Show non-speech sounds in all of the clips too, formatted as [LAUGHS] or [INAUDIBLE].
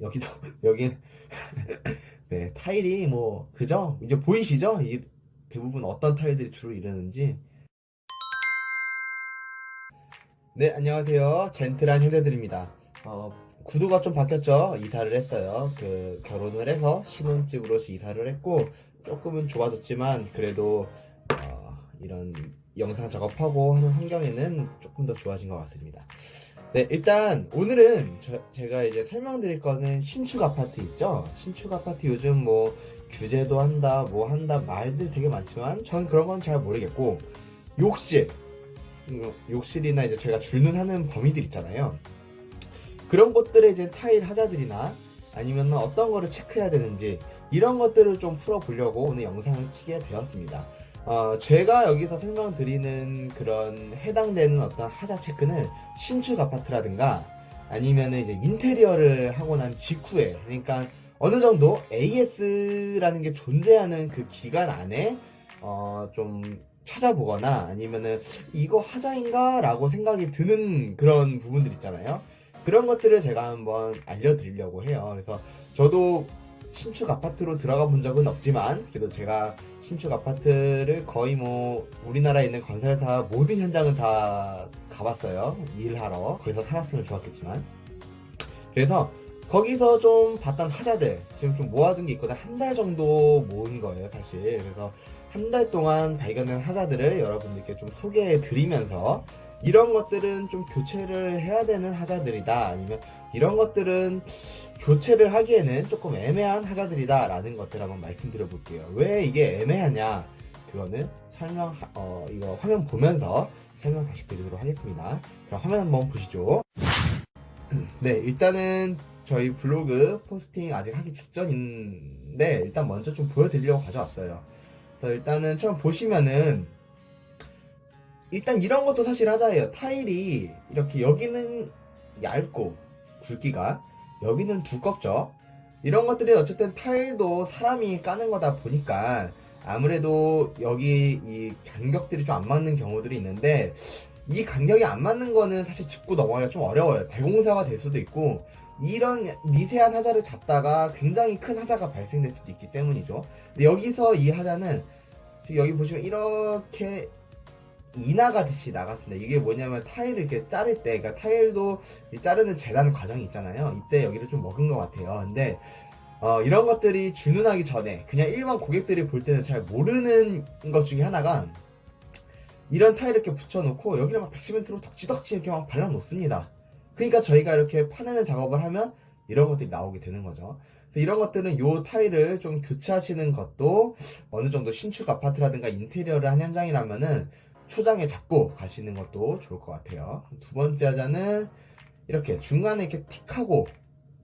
여기도 [LAUGHS] 여기 네 타일이 뭐 그죠? 이제 보이시죠? 이 대부분 어떤 타일들이 주로 이러는지. 네 안녕하세요 젠틀한 형제들입니다. 어, 구도가 좀 바뀌었죠? 이사를 했어요. 그 결혼을 해서 신혼집으로 이사를 했고 조금은 좋아졌지만 그래도 어, 이런 영상 작업하고 하는 환경에는 조금 더 좋아진 것 같습니다. 네, 일단 오늘은 저- 제가 이제 설명드릴 거는 신축 아파트 있죠? 신축 아파트 요즘 뭐 규제도 한다, 뭐 한다 말들 되게 많지만 전 그런 건 잘 모르겠고 욕실, 음, 욕실이나 이제 제가 줄눈하는 범위들 있잖아요. 그런 것들의 이제 타일 하자들이나 아니면 어떤 거를 체크해야 되는지 이런 것들을 좀 풀어보려고 오늘 영상을 키게 되었습니다. 어, 제가 여기서 설명드리는 그런 해당되는 어떤 하자 체크는 신축 아파트라든가 아니면 이제 인테리어를 하고 난 직후에 그러니까 어느 정도 AS라는 게 존재하는 그 기간 안에 어, 좀 찾아보거나 아니면은 이거 하자인가 라고 생각이 드는 그런 부분들 있잖아요. 그런 것들을 제가 한번 알려드리려고 해요. 그래서 저도 신축 아파트로 들어가 본 적은 없지만 그래도 제가 신축 아파트를 거의 뭐 우리나라에 있는 건설사 모든 현장은 다 가봤어요. 일하러. 거기서 살았으면 좋았겠지만. 그래서 거기서 좀 봤던 하자들 지금 좀 모아둔 게 있거든 한 달 정도 모은 거예요 사실 그래서 한 달 동안 발견된 하자들을 여러분들께 좀 소개해 드리면서 이런 것들은 좀 교체를 해야 되는 하자들이다 아니면 이런 것들은 교체를 하기에는 조금 애매한 하자들이다 라는 것들 한번 말씀드려 볼게요. 왜 이게 애매하냐? 그거는 설명 어 이거 화면 보면서 설명 다시 드리도록 하겠습니다. 그럼 화면 한번 보시죠. 네 일단은 저희 블로그 포스팅 아직 하기 직전인데 일단 먼저 좀 보여드리려고 가져왔어요. 그래서 일단은 처음 보시면은 일단 이런 것도 사실 하자예요. 타일이 이렇게 여기는 얇고 굵기가 여기는 두껍죠. 이런 것들이 어쨌든 타일도 사람이 까는 거다 보니까 아무래도 여기 이 간격들이 좀 안 맞는 경우들이 있는데 이 간격이 안 맞는 거는 사실 짚고 넘어가기가 좀 어려워요. 대공사가 될 수도 있고 이런 미세한 하자를 잡다가 굉장히 큰 하자가 발생될 수도 있기 때문이죠. 근데 여기서 이 하자는 지금 여기 보시면 이렇게 이나가듯이 나갔습니다. 이게 뭐냐면 타일을 이렇게 자를 때, 그러니까 타일도 이 자르는 재단 과정이 있잖아요. 이때 여기를 좀 먹은 것 같아요. 근데 어, 이런 것들이 주문하기 전에 그냥 일반 고객들이 볼 때는 잘 모르는 것 중에 하나가 이런 타일을 이렇게 붙여놓고 여기를 막 백시멘트로 덕지덕지 이렇게 막 발라놓습니다. 그러니까 저희가 이렇게 파내는 작업을 하면 이런 것들이 나오게 되는 거죠. 그래서 이런 것들은 요 타일을 좀 교체하시는 것도 어느 정도 신축 아파트라든가 인테리어를 한 현장이라면은 초장에 잡고 가시는 것도 좋을 것 같아요. 두 번째 하자는 이렇게 중간에 이렇게 틱하고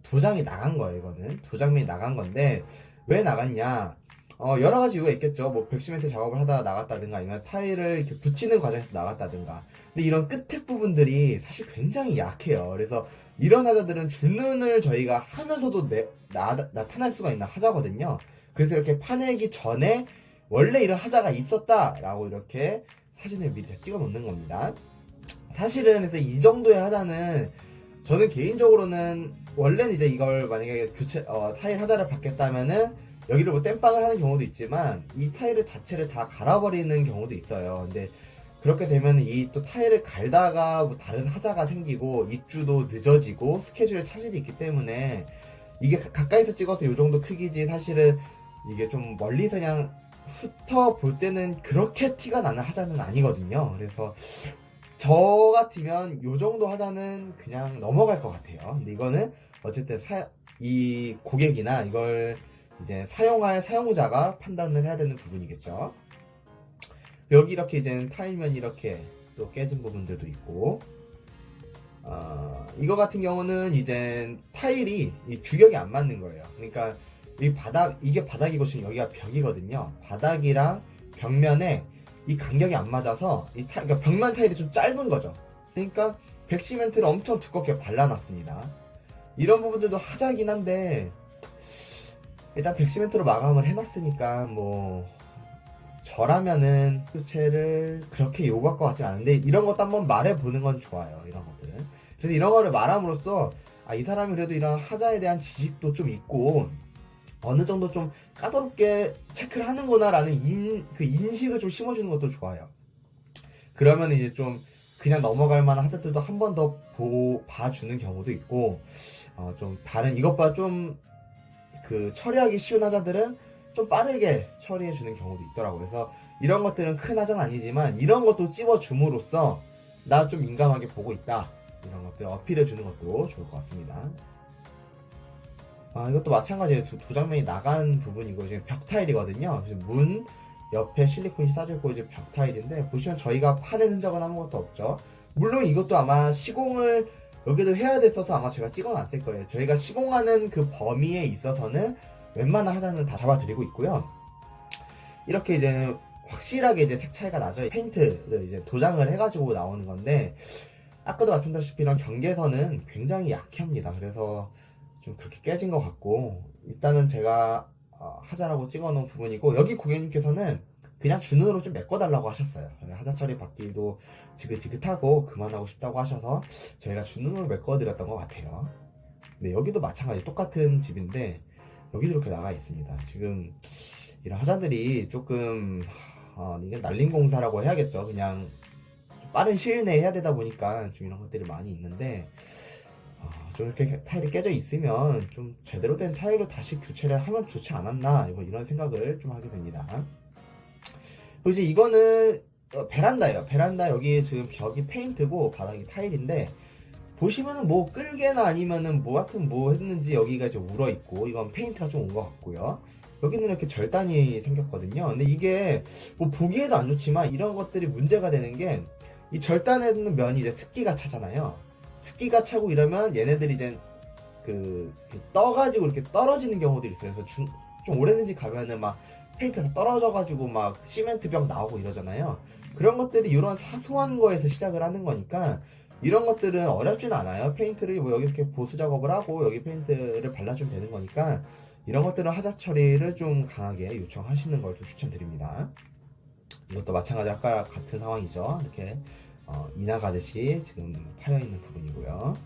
도장이 나간 거예요, 이거는. 도장면이 나간 건데, 왜 나갔냐? 어, 여러 가지 이유가 있겠죠. 뭐, 백시멘트 작업을 하다가 나갔다든가, 아니면 타일을 이렇게 붙이는 과정에서 나갔다든가. 근데 이런 끝에 부분들이 사실 굉장히 약해요. 그래서 이런 하자들은 줄눈을 저희가 하면서도 내- 나, 나타날 수가 있는 하자거든요. 그래서 이렇게 파내기 전에 원래 이런 하자가 있었다라고 이렇게 사진을 미리 다 찍어 놓는 겁니다. 사실은 그래서 이 정도의 하자는 저는 개인적으로는 원래는 이제 이걸 만약에 교체 어, 타일 하자를 받겠다면은 여기를 뭐 땜빵을 하는 경우도 있지만 이 타일 자체를 다 갈아버리는 경우도 있어요. 근데 그렇게 되면 이 또 타일을 갈다가 뭐 다른 하자가 생기고 입주도 늦어지고 스케줄에 차질이 있기 때문에 이게 가- 가까이서 찍어서 이 정도 크기지 사실은 이게 좀 멀리서 그냥 훑어 볼 때는 그렇게 티가 나는 하자는 아니거든요. 그래서 저 같으면 요 정도 하자는 그냥 넘어갈 것 같아요. 근데 이거는 어쨌든 사, 이 고객이나 이걸 이제 사용할 사용자가 판단을 해야 되는 부분이겠죠. 여기 이렇게 이제 타일면 이렇게 또 깨진 부분들도 있고, 어, 이거 같은 경우는 이제 타일이 이 규격이 안 맞는 거예요. 그러니까 이 바닥 이게 바닥이고 지금 여기가 벽이거든요. 바닥이랑 벽면에 이 간격이 안 맞아서 이 타, 그러니까 벽면 타일이 좀 짧은 거죠. 그러니까 백시멘트를 엄청 두껍게 발라놨습니다. 이런 부분들도 하자긴 한데 일단 백시멘트로 마감을 해놨으니까 뭐 저라면은 교체를 그렇게 요구할 것 같진 않은데 이런 것도 한번 말해보는 건 좋아요. 이런 것들은. 그래서 이런 거를 말함으로써 아, 이 사람이 그래도 이런 하자에 대한 지식도 좀 있고 어느 정도 좀 까다롭게 체크를 하는구나라는 인, 그 인식을 좀 심어주는 것도 좋아요. 그러면 이제 좀 그냥 넘어갈 만한 하자들도 한 번 더 봐주는 경우도 있고 어, 좀 다른 이것보다 좀 그 처리하기 쉬운 하자들은 좀 빠르게 처리해 주는 경우도 있더라고요. 그래서 이런 것들은 큰 하자는 아니지만 이런 것도 찝어 줌으로써 나 좀 민감하게 보고 있다. 이런 것들 어필해 주는 것도 좋을 것 같습니다. 아, 이것도 마찬가지예요. 도, 도장면이 나간 부분이고 지금 벽 타일이거든요. 문 옆에 실리콘이 싸져 있고 이제 벽 타일인데 보시면 저희가 파낸 흔적은 아무것도 없죠. 물론 이것도 아마 시공을 여기도 해야 됐어서 아마 제가 찍어놨을 거예요. 저희가 시공하는 그 범위에 있어서는 웬만한 하자는 다 잡아드리고 있고요. 이렇게 이제 확실하게 이제 색 차이가 나죠. 페인트를 이제 도장을 해가지고 나오는 건데 아까도 말씀드렸다시피 이런 경계선은 굉장히 약합니다. 그래서 좀 그렇게 깨진 것 같고 일단은 제가 어, 하자라고 찍어놓은 부분이고 여기 고객님께서는 그냥 주눈으로 좀 메꿔달라고 하셨어요. 하자 처리 받기도 지긋지긋하고 그만하고 싶다고 하셔서 저희가 주눈으로 메꿔드렸던 것 같아요. 네, 여기도 마찬가지 똑같은 집인데 여기도 이렇게 나가 있습니다. 지금 이런 하자들이 조금 어, 이게 날림 공사라고 해야겠죠. 그냥 좀 빠른 시일 내에 해야 되다 보니까 좀 이런 것들이 많이 있는데 어, 좀 이렇게 타일이 깨져 있으면 좀 제대로 된 타일로 다시 교체를 하면 좋지 않았나 뭐 이런 생각을 좀 하게 됩니다. 그리고 이제 이거는 어, 베란다예요. 베란다 여기 지금 벽이 페인트고 바닥이 타일인데 보시면은 뭐 끌개나 아니면은 뭐 하여튼 뭐 했는지 여기가 이제 울어 있고 이건 페인트가 좀 온 것 같고요. 여기는 이렇게 절단이 생겼거든요. 근데 이게 뭐 보기에도 안 좋지만 이런 것들이 문제가 되는 게 이 절단하는 면이 이제 습기가 차잖아요. 습기가 차고 이러면 얘네들이 이제 그, 그 떠가지고 이렇게 떨어지는 경우들이 있어요. 그래서 중- 좀 오래된 집 가면은 막 페인트가 떨어져가지고 막 시멘트 벽 나오고 이러잖아요. 그런 것들이 이런 사소한 거에서 시작을 하는 거니까 이런 것들은 어렵진 않아요. 페인트를 뭐 여기 이렇게 보수 작업을 하고 여기 페인트를 발라주면 되는 거니까 이런 것들은 하자 처리를 좀 강하게 요청하시는 걸 좀 추천드립니다. 이것도 마찬가지 아까 같은 상황이죠. 이렇게 어, 이나가듯이 지금 파여 있는 부분이고요.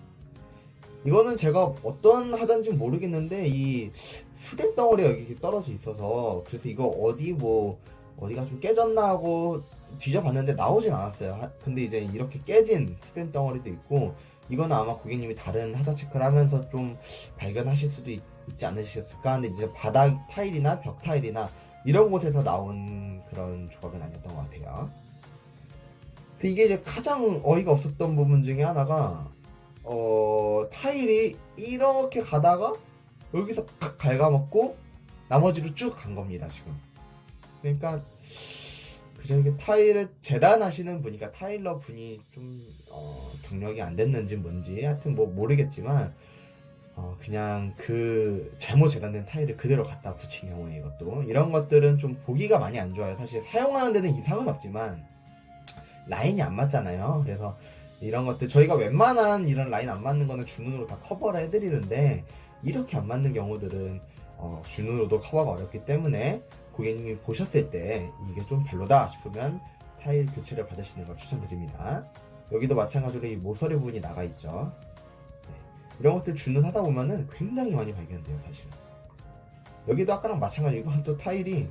이거는 제가 어떤 하자인지 모르겠는데 이 수대 덩어리가 여기 떨어져 있어서 그래서 이거 어디 뭐 어디가 좀 깨졌나 하고 뒤져봤는데 나오진 않았어요. 하- 근데 이제 이렇게 깨진 스텐 덩어리도 있고 이거는 아마 고객님이 다른 하자 체크를 하면서 좀 발견하실 수도 있, 지 않으셨을까 근데 이제 바닥 타일이나 벽 타일이나 이런 곳에서 나온 그런 조각은 아니었던 것 같아요. 그래서 이게 이제 가장 어이가 없었던 부분 중에 하나가 어 타일이 이렇게 가다가 여기서 칵 갉아먹고 나머지로 쭉 간 겁니다 지금. 그러니까 그저 이게 타일을 재단하시는 분이니까 타일러 분이 좀 어, 경력이 안 됐는지 뭔지 하여튼 뭐 모르겠지만 어, 그냥 그 잘못 재단된 타일을 그대로 갖다 붙인 경우에 이것도 이런 것들은 좀 보기가 많이 안 좋아요. 사실 사용하는 데는 이상은 없지만 라인이 안 맞잖아요. 그래서 이런 것들 저희가 웬만한 이런 라인 안 맞는 거는 주눈으로 다 커버를 해드리는데 이렇게 안 맞는 경우들은 어, 주눈으로도 커버가 어렵기 때문에 고객님이 보셨을 때 이게 좀 별로다 싶으면 타일 교체를 받으시는 걸 추천드립니다. 여기도 마찬가지로 이 모서리 부분이 나가 있죠. 네. 이런 것들 주눈 하다 보면은 굉장히 많이 발견돼요, 사실. 여기도 아까랑 마찬가지로 이건 또 타일이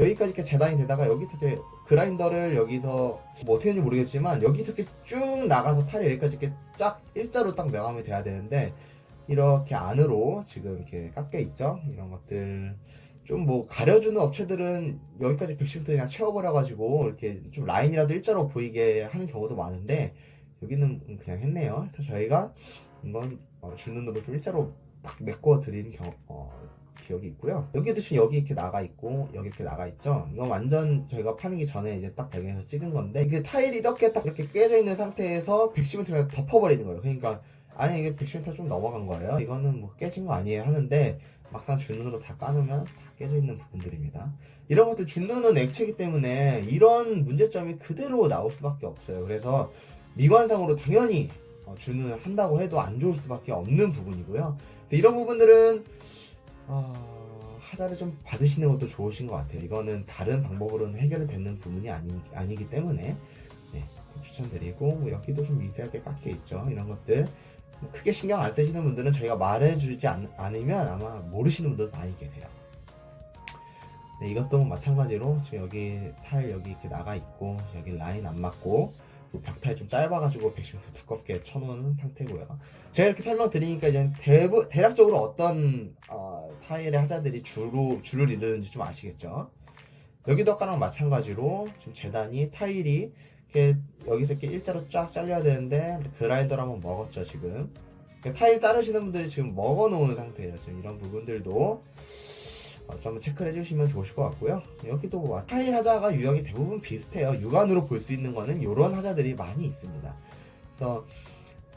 여기까지 이렇게 재단이 되다가 여기서 이렇게 그라인더를 여기서 뭐 어떻게 했는지 모르겠지만 여기서 이렇게 쭉 나가서 타일이 여기까지 이렇게 쫙 일자로 딱 명암이 돼야 되는데 이렇게 안으로 지금 이렇게 깎여 있죠. 이런 것들 좀 뭐 가려주는 업체들은 여기까지 110m 그냥 채워버려 가지고 이렇게 좀 라인이라도 일자로 보이게 하는 경우도 많은데 여기는 그냥 했네요. 그래서 저희가 이건 어, 주눈으로 좀 일자로 딱 메꿔 드린 경, 어, 기억이 있고요. 여기도 지금 여기 이렇게 나가 있고 여기 이렇게 나가 있죠. 이건 완전 저희가 파는기 전에 이제 딱 발견해서 찍은 건데 이게 타일이 이렇게 딱 이렇게 깨져 있는 상태에서 110m를 덮어버리는 거예요. 그러니까 아니 이게 110m 좀 넘어간 거예요. 이거는 뭐 깨진 거 아니에요 하는데 막상 주눈으로 다 까놓으면 다 깨져 있는 부분들입니다. 이런 것들 주눈은 액체이기 때문에 이런 문제점이 그대로 나올 수밖에 없어요. 그래서 미관상으로 당연히 어, 주눈을 한다고 해도 안 좋을 수밖에 없는 부분이고요. 이런 부분들은 어, 하자를 좀 받으시는 것도 좋으신 것 같아요. 이거는 다른 방법으로는 해결이 되는 부분이 아니, 아니기 때문에 네, 추천드리고 뭐 여기도 좀 미세하게 깎여 있죠. 이런 것들 뭐 크게 신경 안 쓰시는 분들은 저희가 말해주지 않, 않으면 아마 모르시는 분들 많이 계세요. 네, 이것도 마찬가지로 지금 여기 타일 여기 이렇게 나가 있고 여기 라인 안 맞고 그리고 벽타일 좀 짧아가지고 110m 두껍게 쳐놓은 상태고요. 제가 이렇게 설명드리니까 이제 대부, 대략적으로 어떤 어, 타일의 하자들이 주로 줄을 이루는지 좀 아시겠죠? 여기도 아까랑 마찬가지로 지금 재단이 타일이 이렇게 여기서 이렇게 일자로 쫙 잘려야 되는데 그라인더를 한번 먹었죠 지금. 그러니까 타일 자르시는 분들이 지금 먹어 놓은 상태예요. 지금 이런 부분들도 어, 좀 한번 체크를 해주시면 좋으실 것 같고요. 여기도 뭐 타일 하자가 유형이 대부분 비슷해요. 육안으로 볼 수 있는 거는 이런 하자들이 많이 있습니다. 그래서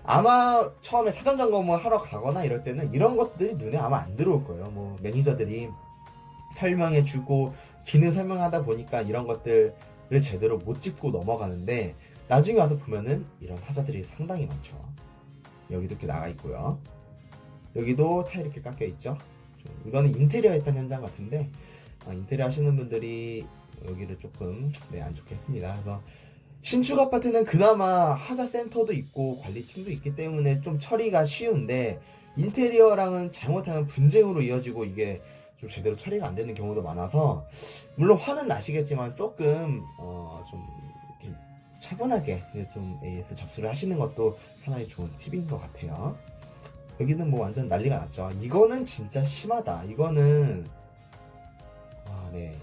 아마 처음에 사전 점검을 하러 가거나 이럴 때는 이런 것들이 눈에 아마 안 들어올 거예요. 뭐 매니저들이 설명해 주고 기능 설명하다 보니까 이런 것들을 제대로 못 짚고 넘어가는데 나중에 와서 보면은 이런 하자들이 상당히 많죠. 여기도 이렇게 나가 있고요. 여기도 타일 이렇게 깎여 있죠. 좀 이거는 인테리어 했던 현장 같은데 아, 인테리어 하시는 분들이 여기를 조금 네, 안 좋게 했습니다. 그래서 신축 아파트는 그나마 하자 센터도 있고 관리팀도 있기 때문에 좀 처리가 쉬운데 인테리어랑은 잘못하면 분쟁으로 이어지고 이게 좀 제대로 처리가 안 되는 경우도 많아서 물론 화는 나시겠지만 조금 어, 좀 차분하게 좀 AS 접수를 하시는 것도 하나의 좋은 팁인 것 같아요. 여기는 뭐 완전 난리가 났죠. 이거는 진짜 심하다. 이거는 아, 네.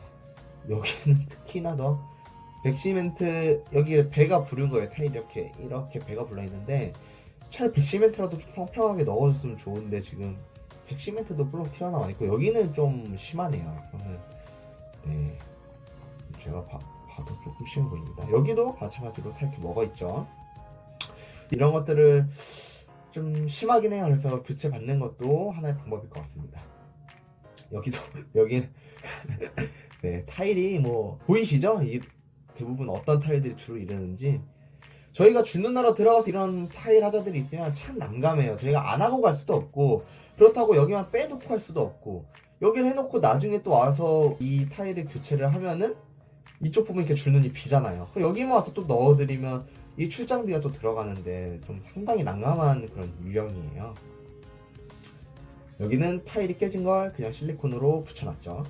여기는 [LAUGHS] 특히나 더 백시멘트 여기에 배가 부른 거예요. 타일 이렇게 이렇게 배가 불러 있는데 차라리 백시멘트라도 좀 평평하게 넣어줬으면 좋은데 지금 백시멘트도 물론 튀어나와 있고 여기는 좀 심하네요. 네 제가 봐, 봐도 조금 심해 보입니다. 여기도 마찬가지로 타 이렇게 먹어 있죠. 이런 것들을 좀 심하긴 해요. 그래서 교체 받는 것도 하나의 방법일 것 같습니다. 여기도 [LAUGHS] 여기 [LAUGHS] 네 타일이 뭐 보이시죠? 이 대부분 어떤 타일들이 주로 이러는지 저희가 주는 나라 들어가서 이런 타일 하자들이 있으면 참 난감해요. 저희가 안 하고 갈 수도 없고 그렇다고 여기만 빼놓고 할 수도 없고 여기를 해놓고 나중에 또 와서 이 타일을 교체를 하면은 이쪽 부분 이렇게 주는이 비잖아요. 그럼 여기만 와서 또 넣어드리면 이 출장비가 또 들어가는데 좀 상당히 난감한 그런 유형이에요. 여기는 타일이 깨진 걸 그냥 실리콘으로 붙여놨죠.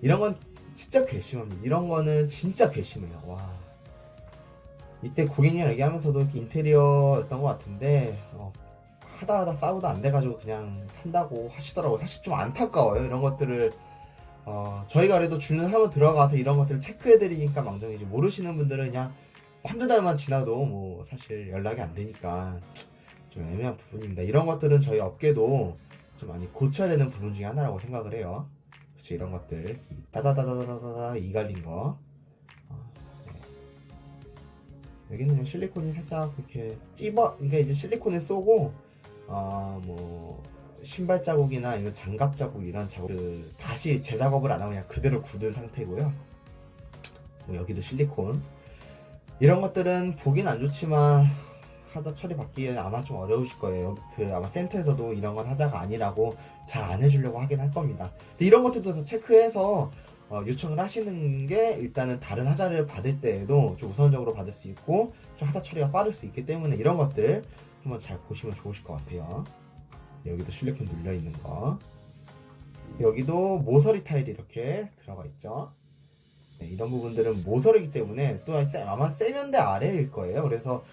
이런 건 진짜 괘씸합니다. 이런 거는 진짜 괘씸해요. 와. 이때 고객님이랑 얘기하면서도 인테리어였던 것 같은데 어, 하다 하다 싸우다 안 돼가지고 그냥 산다고 하시더라고요. 사실 좀 안타까워요. 이런 것들을 어, 저희가 그래도 주는 한번 들어가서 이런 것들을 체크해드리니까 망정이지 모르시는 분들은 그냥 한두 달만 지나도 뭐 사실 연락이 안 되니까 좀 애매한 부분입니다. 이런 것들은 저희 업계도 좀 많이 고쳐야 되는 부분 중에 하나라고 생각을 해요. 그치 이런 것들 이 따다다다다다다 이 갈린 거 어, 네. 여기는 그냥 실리콘이 살짝 이렇게 찝어 그러니까 이제 실리콘을 쏘고 어 뭐 신발 자국이나 이런 장갑 자국 이런 자국 그 다시 재작업을 안 하고 그냥 그대로 굳은 상태고요. 뭐 여기도 실리콘 이런 것들은 보긴 안 좋지만 하자 처리 받기에는 아마 좀 어려우실 거예요. 그 아마 센터에서도 이런 건 하자가 아니라고 잘 안 해주려고 하긴 할 겁니다. 근데 이런 것들도 다 체크해서 어, 요청을 하시는 게 일단은 다른 하자를 받을 때에도 좀 우선적으로 받을 수 있고 좀 하자 처리가 빠를 수 있기 때문에 이런 것들 한번 잘 보시면 좋으실 것 같아요. 여기도 실리콘 눌려 있는 거. 여기도 모서리 타일이 이렇게 들어가 있죠. 네, 이런 부분들은 모서리이기 때문에 또 아마 세면대 아래일 거예요. 그래서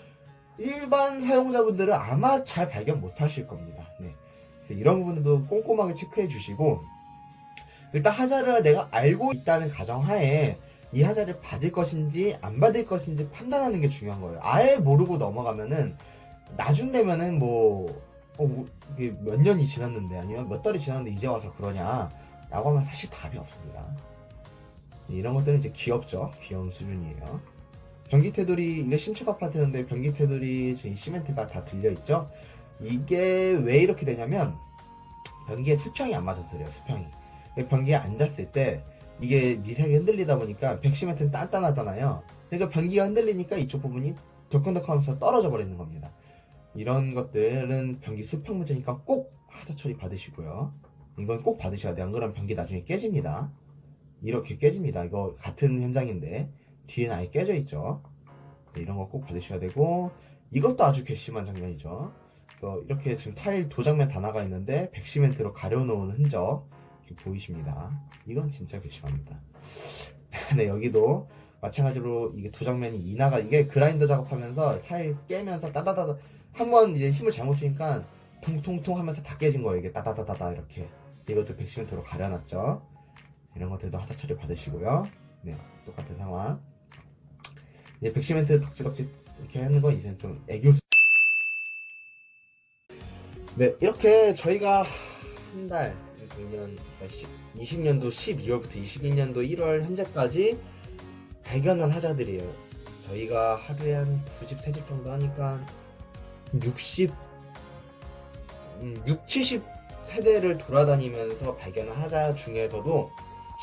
일반 사용자분들은 아마 잘 발견 못 하실 겁니다. 네. 그래서 이런 부분들도 꼼꼼하게 체크해 주시고 일단 하자를 내가 알고 있다는 가정하에 이 하자를 받을 것인지 안 받을 것인지 판단하는 게 중요한 거예요. 아예 모르고 넘어가면은 나중 되면은 뭐 어, 몇 년이 지났는데 아니면 몇 달이 지났는데 이제 와서 그러냐 라고 하면 사실 답이 없습니다. 이런 것들은 이제 귀엽죠. 귀여운 수준이에요. 변기 테두리 이게 신축 아파트인데 변기 테두리 지금 시멘트가 다 들려 있죠. 이게 왜 이렇게 되냐면 변기에 수평이 안 그래요. 수평이 변기에 앉았을 때 이게 미세하게 흔들리다 보니까 백시멘트는 단단하잖아요. 그러니까 변기가 흔들리니까 이쪽 부분이 덜컹덜컹하면서 떨어져 버리는 겁니다. 이런 것들은 변기 수평 문제니까 꼭 하자 처리 받으시고요. 이건 꼭 받으셔야 돼요. 안 그러면 변기 나중에 깨집니다. 이렇게 깨집니다. 이거 같은 현장인데 뒤에는 아예 깨져 있죠. 네, 이런 거 꼭 받으셔야 되고 이것도 아주 괘씸한 장면이죠. 어, 이렇게 지금 타일 도장면 다 나가 있는데 백시멘트로 가려놓은 흔적 보이십니다. 이건 진짜 괘씸합니다. [LAUGHS] 네 여기도 마찬가지로 이게 도장면이 이나가 이게 그라인더 작업하면서 타일 깨면서 따다다다 한 번 이제 힘을 잘못 주니까 통통통 하면서 다 깨진 거예요. 이게 따다다다다 이렇게 이것도 백시멘트로 가려놨죠. 이런 것들도 하자 처리 받으시고요. 네 똑같은 상황. 이제 백시멘트 덕지덕지 이렇게 하는 건 이제 좀 애교. 네 이렇게 저희가 한 달, 작년 20년도 12월부터 21년도 1월 현재까지 발견한 하자들이에요. 저희가 하루에 한 2집, 3집 정도 하니까 60, 음, 6, 70 세대를 돌아다니면서 발견한 하자 중에서도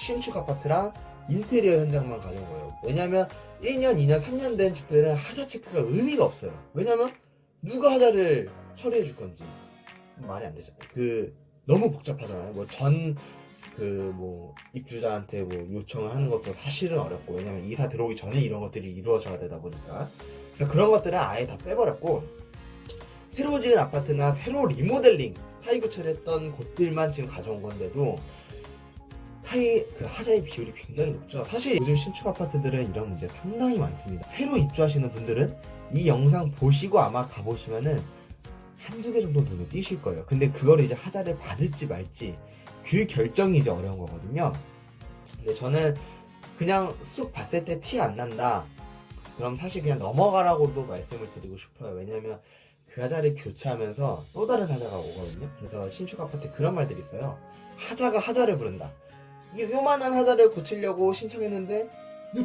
신축 아파트랑 인테리어 현장만 가져온 거예요. 왜냐면 1년, 2년, 3년 된 집들은 하자 체크가 의미가 없어요. 왜냐면 누가 하자를 처리해 줄 건지 말이 안 되잖아요. 그 너무 복잡하잖아요. 뭐 전 그 뭐 입주자한테 뭐 요청을 하는 것도 사실은 어렵고 왜냐면 이사 들어오기 전에 이런 것들이 이루어져야 되다 보니까 그래서 그런 것들은 아예 다 빼버렸고 새로 지은 아파트나 새로 리모델링 교체를 했던 곳들만 지금 가져온 건데도 타이 그 하자의 비율이 굉장히 높죠. 사실 요즘 신축 아파트들은 이런 문제 상당히 많습니다. 새로 입주하시는 분들은 이 영상 보시고 아마 가보시면은 한두 개 정도 눈에 띄실 거예요. 근데 그걸 이제 하자를 받을지 말지 그 결정이 이제 어려운 거거든요. 근데 저는 그냥 쑥 봤을 때 티 안 난다. 그럼 사실 그냥 넘어가라고도 말씀을 드리고 싶어요. 왜냐면 그 하자를 교체하면서 또 다른 하자가 오거든요. 그래서 신축 아파트에 그런 말들이 있어요. 하자가 하자를 부른다. 이게 요만한 하자를 고치려고 신청했는데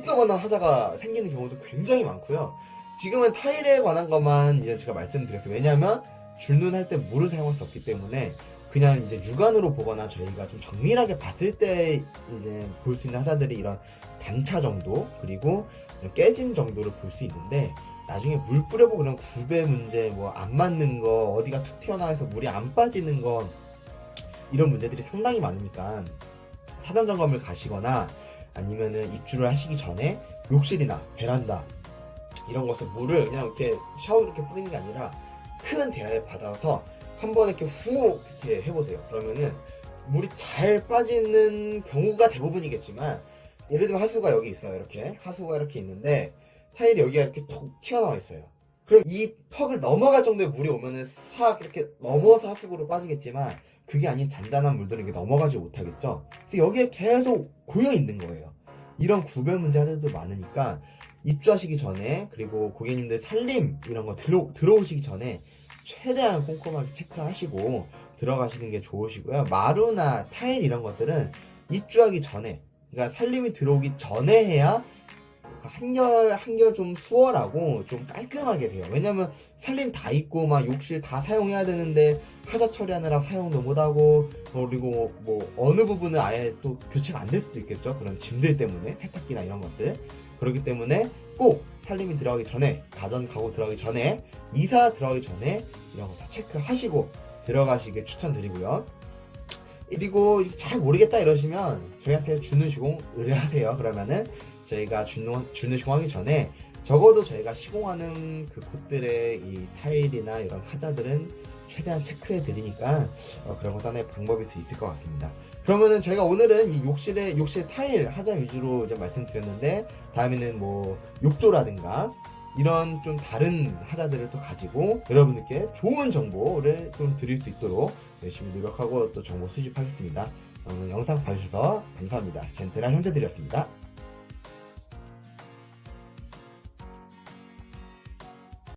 요만한 하자가 생기는 경우도 굉장히 많고요. 지금은 타일에 관한 것만 이제 제가 말씀드렸어요. 왜냐면 줄눈할 때 물을 사용할 수 없기 때문에 그냥 이제 육안으로 보거나 저희가 좀 정밀하게 봤을 때 이제 볼 수 있는 하자들이 이런 단차 정도 그리고 깨짐 정도를 볼 수 있는데 나중에 물 뿌려보고 그런 구배 문제 뭐 안 맞는 거 어디가 툭 튀어나와서 물이 안 빠지는 거 이런 문제들이 상당히 많으니까 사전 점검을 가시거나 아니면은 입주를 하시기 전에 욕실이나 베란다 이런 것에 물을 그냥 이렇게 샤워 이렇게 뿌리는 게 아니라 큰 대야에 받아서 한 번에 이렇게 훅 이렇게 해보세요. 그러면은 물이 잘 빠지는 경우가 대부분이겠지만 예를 들면 하수가 여기 있어요. 이렇게 하수가 이렇게 있는데 타일이 여기가 이렇게 톡 튀어나와 있어요. 그럼 이 턱을 넘어갈 정도의 물이 오면은 싹 이렇게 넘어서 하수구로 빠지겠지만 그게 아닌 잔잔한 물들은 넘어가지 못하겠죠. 그래서 여기에 계속 고여 있는 거예요. 이런 구별 문제 하자도 많으니까 입주하시기 전에 그리고 고객님들 살림 이런 거 들어, 들어오시기 전에 최대한 꼼꼼하게 체크를 하시고 들어가시는 게 좋으시고요. 마루나 타일 이런 것들은 입주하기 전에 그러니까 살림이 들어오기 전에 해야 한결 한결 좀 수월하고 좀 깔끔하게 돼요. 왜냐면 살림 다 있고 막 욕실 다 사용해야 되는데 하자 처리하느라 사용도 못하고 어, 그리고 뭐 어느 부분은 아예 또 교체가 안 될 수도 있겠죠. 그런 짐들 때문에 세탁기나 이런 것들 그렇기 때문에 꼭 살림이 들어가기 전에 가전 가구 들어가기 전에 이사 들어가기 전에 이런 거 다 체크하시고 들어가시길 추천드리고요. 그리고 잘 모르겠다 이러시면 저희한테 주는 시공 의뢰하세요. 그러면은 저희가 주는, 주는 시공하기 전에 적어도 저희가 시공하는 그 곳들의 이 타일이나 이런 하자들은 최대한 체크해 드리니까 어, 그런 것도 하나의 방법일 수 있을 것 같습니다. 그러면은 저희가 오늘은 이 욕실에 욕실 타일 하자 위주로 이제 말씀드렸는데 다음에는 뭐 욕조라든가 이런 좀 다른 하자들을 또 가지고 여러분들께 좋은 정보를 좀 드릴 수 있도록 열심히 노력하고 또 정보 수집하겠습니다. 오늘 영상 봐주셔서 감사합니다. 젠틀한 형제들이었습니다.